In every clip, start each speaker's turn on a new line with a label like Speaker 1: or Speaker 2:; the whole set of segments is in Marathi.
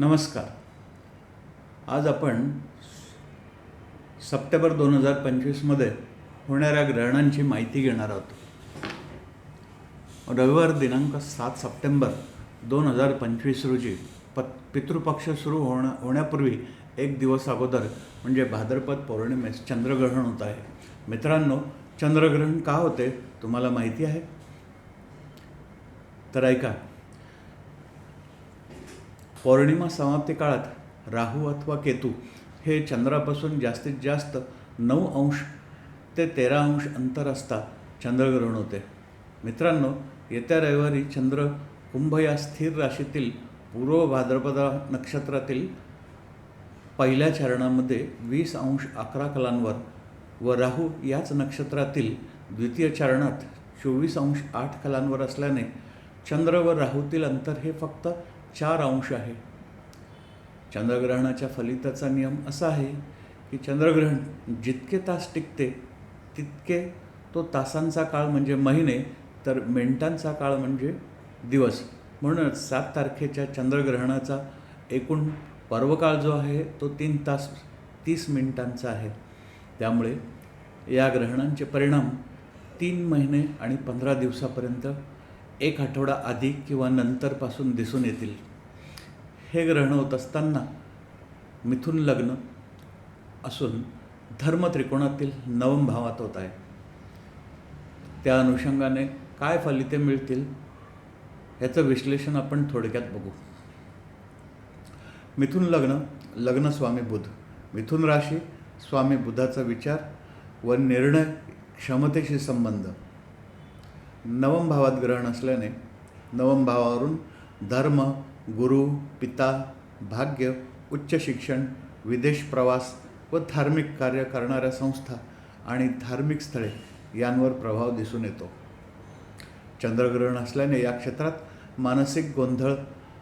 Speaker 1: नमस्कार. आज आपण सप्टेंबर दोन हजार पंचवीसमध्ये होणाऱ्या ग्रहणांची माहिती घेणार आहोत. रविवार दिनांक सात सप्टेंबर दोन हजार पंचवीस रोजी प पितृपक्ष सुरू होणं होण्यापूर्वी एक दिवस अगोदर म्हणजे भाद्रपद पौर्णिमेस चंद्रग्रहण होत आहे. मित्रांनो चंद्रग्रहण का होते तुम्हाला माहिती आहे? तर ऐका पौर्णिमा समाप्ती काळात राहू अथवा केतू हे चंद्रापासून जास्तीत जास्त नऊ अंश ते तेरा अंश अंतर असता चंद्रग्रहण होते. मित्रांनो येत्या रविवारी चंद्र कुंभ या स्थिर राशीतील पूर्व भाद्रपदा नक्षत्रातील पहिल्या चरणामध्ये वीस अंश अकरा कलांवर व राहू याच नक्षत्रातील द्वितीय चरणात चोवीस अंश आठ कलांवर असल्याने चंद्र व राहूतील अंतर हे फक्त चार अंश आहे. चंद्रग्रहणाच्या फलिताचा नियम असा आहे की चंद्रग्रहण जितके तास टिकते तितके तो तासांचा काळ म्हणजे महिने तर मिनिटांचा काळ म्हणजे दिवस. म्हणूनच सात तारखेच्या चंद्रग्रहणाचा एकूण पर्वकाळ जो आहे तो तीन तास तीस मिनिटांचा आहे. त्यामुळे या ग्रहणांचे परिणाम तीन महिने आणि पंधरा दिवसापर्यंत एक आठवडा आधी किंवा नंतरपासून दिसून येतील. हे ग्रहण होत असताना मिथुन लग्न असून धर्म त्रिकोणातील नवम भावात होत आहे. त्या अनुषंगाने काय फलिते मिळतील याचं विश्लेषण आपण थोडक्यात बघू. मिथुन लग्न लग्न स्वामी बुध. मिथुन राशी स्वामी बुधाचा विचार व निर्णय क्षमतेशी संबंध. नवम भावात ग्रहण असल्याने नवम भावावरून धर्म गुरु पिता भाग्य उच्च शिक्षण विदेश प्रवास व धार्मिक कार्य करणाऱ्या संस्था आणि धार्मिक स्थळे यांवर प्रभाव दिसून येतो. चंद्रग्रहण असल्याने या क्षेत्रात मानसिक गोंधळ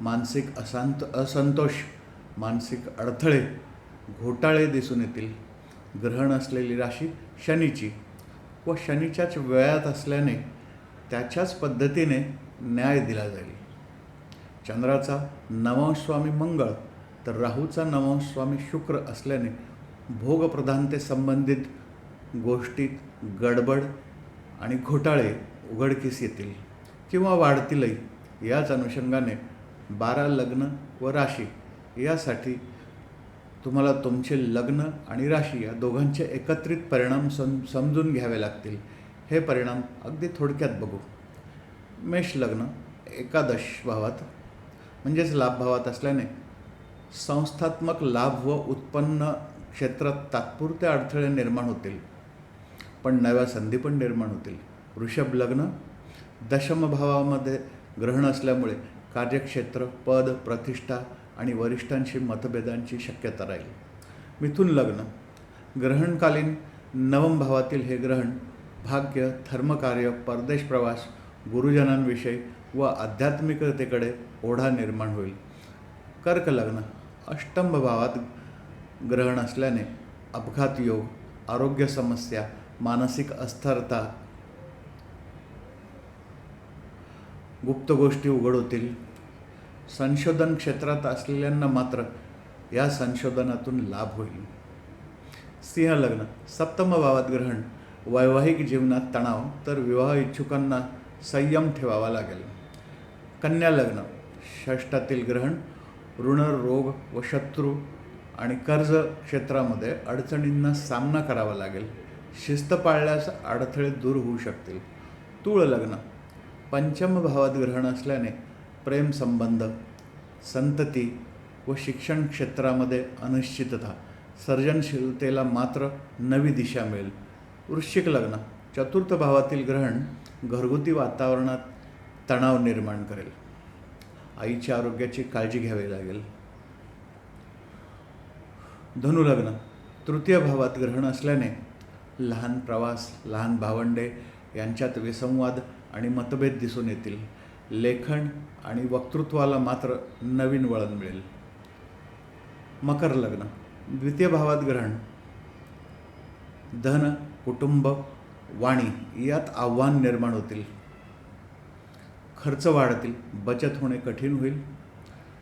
Speaker 1: मानसिक असांत असंतोष मानसिक अडथळे घोटाळे दिसून येतील. ग्रहण असलेली राशी शनीची व शनीच्याच वेळात असल्याने त्याच्याच पद्धतीने न्याय दिला जाईल. चंद्राचा नवस्वामी मंगळ तर राहूचा नवस्वामी शुक्र असल्याने भोगप्रधानते संबंधित गोष्टीत गडबड आणि घोटाळे उघडकीस येतील किंवा वाढतीलही. याच अनुषंगाने बारा लग्न व राशी यासाठी तुम्हाला तुमचे लग्न आणि राशी या दोघांचे एकत्रित परिणाम सम समजून घ्यावे लागतील. हे परिणाम अगदी थोडक्यात बघू. मेष लग्न एकादश भावात म्हणजेच लाभ भावात असल्याने संस्थात्मक लाभ व उत्पन्न क्षेत्रात तात्पुरते अडथळे निर्माण होतील. पण नव्या संधी पण निर्माण होतील. वृषभ लग्न दशम भावामध्ये ग्रहण असल्यामुळे कार्यक्षेत्र पद प्रतिष्ठा आणि वरिष्ठांशी मतभेदांची शक्यता राहील. मिथुन लग्न ग्रहणकालीन नवम भावातील हे ग्रहण भाग्य धर्मकार्य परदेश प्रवास गुरुजनांविषयी व आध्यात्मिकतेकडे ओढा निर्माण होईल. कर्क लग्न अष्टम भावात ग्रहण असल्याने अपघात योग आरोग्य समस्या मानसिक अस्थिरता गुप्त गोष्टी उघड होतील संशोधन क्षेत्रात असलेल्यांना मात्र या संशोधनातून लाभ होईल. सिंह लग्न सप्तम भावात ग्रहण वैवाहिक जीवनात तणाव तर विवाह इच्छुकांना संयम ठेवावा लागेल. कन्या लग्न षष्ठातील ग्रहण ऋण रोग व शत्रू आणि कर्ज क्षेत्रामध्ये अडचणींना सामना करावा लागेल. शिस्त पाळल्यास अडथळे दूर होऊ शकतील. तूळ लग्न पंचम भावात ग्रहण असल्याने प्रेमसंबंध संतती व शिक्षण क्षेत्रामध्ये अनिश्चितता सर्जनशीलतेला मात्र नवी दिशा मिळेल. वृश्चिक लग्न. चतुर्थ भावातील ग्रहण घरगुती वातावरणात तणाव निर्माण करेल. आईच्या आरोग्याची काळजी घ्यावी लागेल. धनुलग्न तृतीय भावात ग्रहण असल्याने लहान प्रवास लहान भावंडे यांच्यात विसंवाद आणि मतभेद दिसून येतील. लेखन आणि वक्तृत्वाला मात्र नवीन वळण मिळेल. मकर लग्न. द्वितीय भावात ग्रहण. धन कुटुंब वाणी यात आव्हान निर्माण होतील. खर्च वाढतील बचत होणे कठीण होईल.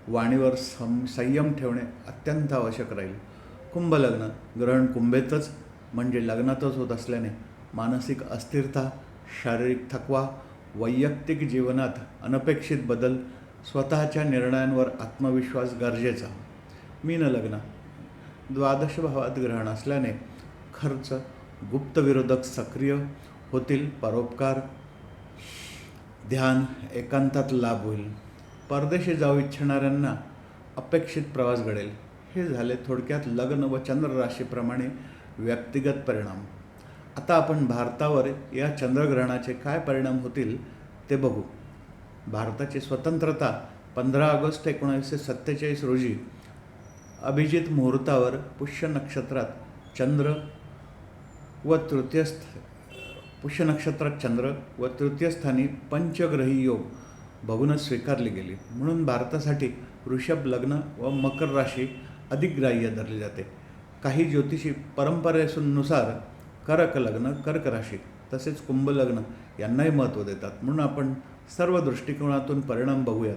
Speaker 1: वाणीवर सं संयम ठेवणे अत्यंत आवश्यक राहील. कुंभ लग्न ग्रहण कुंभेतच म्हणजे लग्नातच होत असल्याने मानसिक अस्थिरता शारीरिक थकवा वैयक्तिक जीवनात अनपेक्षित बदल स्वतःच्या निर्णयांवर आत्मविश्वास गरजेचा. मीन लग्न द्वादश भावात ग्रहण असल्याने खर्च गुप्तविरोधक सक्रिय होतील परोपकार ध्यान एकांतात लाभ होईल. परदेशी जाऊ इच्छिणाऱ्यांना अपेक्षित प्रवास घडेल. हे झाले थोडक्यात लग्न व चंद्र राशीप्रमाणे व्यक्तिगत परिणाम. आता आपण भारतावर या चंद्रग्रहणाचे काय परिणाम होतील ते बघू. भारताची स्वतंत्रता पंधरा ऑगस्ट एकोणीसशे सत्तेचाळीस रोजी अभिजित मुहूर्तावर पुष्य नक्षत्रात चंद्र व तृतीयस्थ पुष्य नक्षत्रात चंद्र व तृतीयस्थानी पंचग्रही योग बघूनच स्वीकारली गेली. म्हणून भारतासाठी वृषभ लग्न व मकर राशी अधिक ग्राह्य धरली जाते. काही ज्योतिषी परंपरेनुसार करक लग्न कर्क राशी तसेच कुंभ लग्न यांनाही महत्त्व देतात. म्हणून आपण सर्व दृष्टिकोनातून परिणाम बघूयात.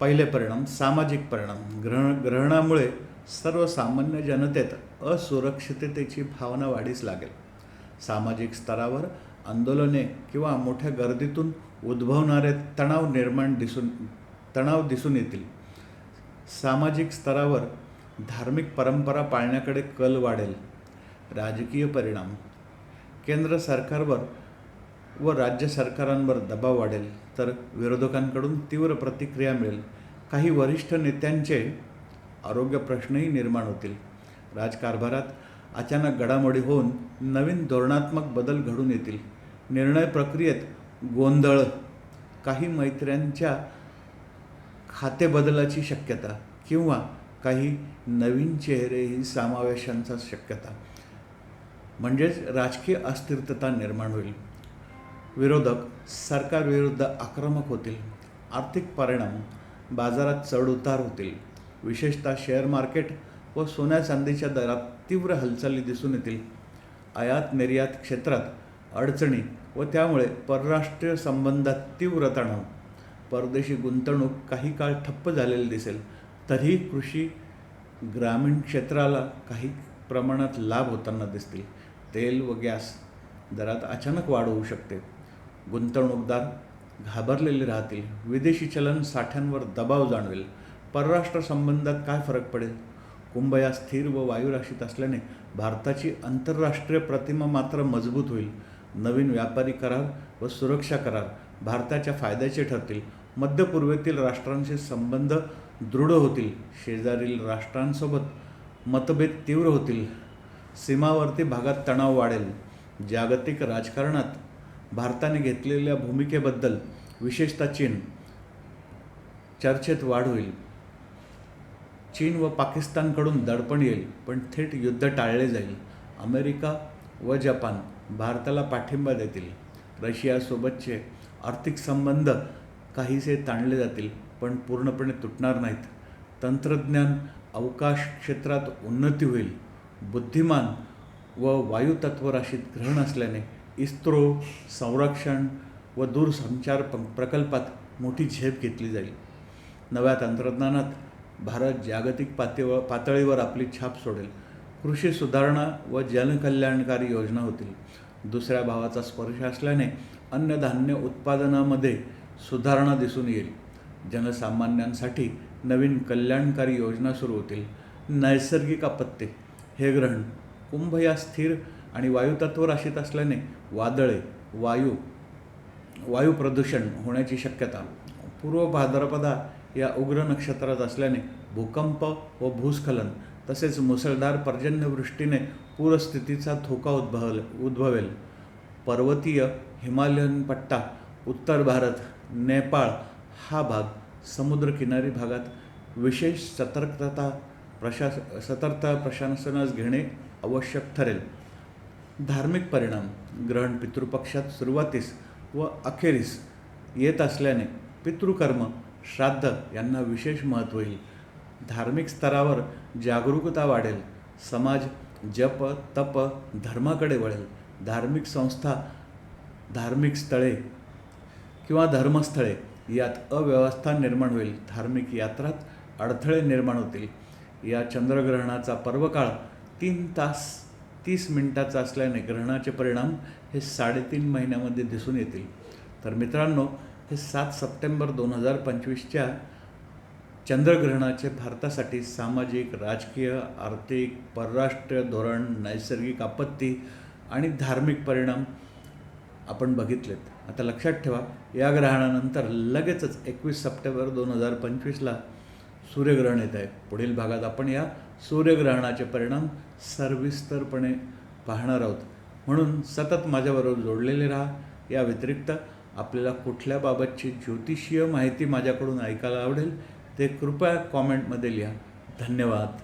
Speaker 1: पहिले परिणाम सामाजिक परिणाम. ग्रहण ग्रहणामुळे सर्वसामान्य जनतेत असुरक्षिततेची भावना वाढीस लागेल. सामाजिक स्तरावर आंदोलने किंवा मोठ्या गर्दीतून उद्भवणारे तणाव निर्माण दिसून तणाव दिसून येतील. सामाजिक स्तरावर धार्मिक परंपरा पाळण्याकडे कल वाढेल. राजकीय परिणाम. केंद्र सरकारवर व राज्य सरकारांवर दबाव वाढेल. तर विरोधकांकडून तीव्र प्रतिक्रिया मिळेल. काही वरिष्ठ नेत्यांचे आरोग्य प्रश्नही निर्माण होतील. राजकारभारात अचानक घडामोडी होऊन नवीन धोरणात्मक बदल घडून येतील. निर्णय प्रक्रियेत गोंधळ काही मैत्र्यांच्या खातेबदलाची शक्यता किंवा काही नवीन चेहरेही समावेशांचा शक्यता. म्हणजेच राजकीय अस्थिरता निर्माण होईल. विरोधक सरकारविरुद्ध आक्रमक होतील. आर्थिक परिणाम बाजारात चढउतार होतील. विशेषतः शेअर मार्केट व सोन्या चांदीच्या दरात तीव्र हालचाली दिसून येतील. आयात निर्यात क्षेत्रात अडचणी व त्यामुळे परराष्ट्रीय संबंधात तीव्र तणाव. परदेशी गुंतवणूक काही काळ ठप्प झालेली दिसेल. तरीही कृषी ग्रामीण क्षेत्राला काही प्रमाणात लाभ होताना दिसतील. तेल व गॅस दरात अचानक वाढ होऊ शकते. गुंतवणूकदार घाबरलेले राहतील. विदेशी चलन साठ्यांवर दबाव जाणवेल. परराष्ट्र संबंधात काय फरक पडेल? कुंभ या स्थिर व वायुराशीत असल्याने भारताची आंतरराष्ट्रीय प्रतिमा मात्र मजबूत होईल. नवीन व्यापारी करार व सुरक्षा करार भारताच्या फायद्याचे ठरतील. मध्य पूर्वेतील राष्ट्रांशी संबंध दृढ होतील. शेजारील राष्ट्रांसोबत मतभेद तीव्र होतील. सीमावर्ती भागात तणाव वाढेल. जागतिक राजकारणात भारताने घेतलेल्या भूमिकेबद्दल विशेषतः चीन चर्चेत वाढ होईल. चीन व पाकिस्तानकडून दडपण येईल पण थेट युद्ध टाळले जाईल. अमेरिका व जपान भारताला पाठिंबा देतील. रशियासोबतचे आर्थिक संबंध काहीसे ताणले जातील पण पूर्णपणे तुटणार नाहीत. तंत्रज्ञान अवकाश क्षेत्रात उन्नती होईल. बुद्धिमान व वायुतत्व राशीत ग्रहण असल्याने इस्रो संरक्षण व दूरसंचार प प्रकल्पात मोठी झेप घेतली जाईल. नव्या तंत्रज्ञानात भारत जागतिक पातळीवर पातळीवर आपली छाप सोडेल. कृषी सुधारणा व जनकल्याणकारी योजना होतील. दुसऱ्या भावाचा स्पर्श असल्याने अन्नधान्य उत्पादनामध्ये सुधारणा दिसून येईल. जनसामान्यांसाठी नवीन कल्याणकारी योजना सुरू होतील. नैसर्गिक आपत्ती हे ग्रहण कुंभ या स्थिर आणि वायुतत्व राशीत असल्याने वादळे वायू वायू प्रदूषण होण्याची शक्यता. पूर्व भाद्रपदा या उग्र नक्षत्रात असल्याने भूकंप व भूस्खलन तसेच मुसळधार पर्जन्यवृष्टीने पूरस्थितीचा धोका उद्भवल उद्भवेल. पर्वतीय हिमालयन पट्टा उत्तर भारत नेपाळ हा भाग समुद्रकिनारी भागात विशेष सतर्कता प्रशास सतर्कता प्रशासनास घेणे आवश्यक ठरेल. धार्मिक परिणाम ग्रहण पितृपक्षात सुरुवातीस व अखेरीस येत असल्याने पितृकर्म श्राद्ध यांना विशेष महत्त्व येईल. धार्मिक स्तरावर जागरूकता वाढेल. समाज जप तप धर्माकडे वळेल. धार्मिक संस्था धार्मिक स्थळे किंवा धर्मस्थळे यात अव्यवस्था निर्माण होईल. धार्मिक यात्रात अडथळे निर्माण होतील. या चंद्रग्रहणाचा पर्वकाळ तीन तास तीस मिनिटाचा असल्याने ग्रहणाचे परिणाम हे साडेतीन महिन्यामध्ये दिसून येतील. तर मित्रांनो हे सात सप्टेंबर दोन हजार पंचवीसच्या चंद्रग्रहणाचे भारतासाठी सामाजिक राजकीय आर्थिक परराष्ट्रीय धोरण नैसर्गिक आपत्ती आणि धार्मिक परिणाम आपण बघितलेत. आता लक्षात ठेवा या ग्रहणानंतर लगेचच एकवीस सप्टेंबर दोन हजार पंचवीसला सूर्यग्रहण येत आहे. पुढील भागात आपण या सूर्यग्रहणाचे परिणाम सर्विस्तरपणे पाहणार आहोत. म्हणून सतत माझ्याबरोबर जोडलेले राहा. या व्यतिरिक्त आपल्याला कुठल्या बाबतची ज्योतिषीय माहिती माझ्याकडून ऐकायला आवडेल ते कृपया कॉमेंटमध्ये लिहा. धन्यवाद.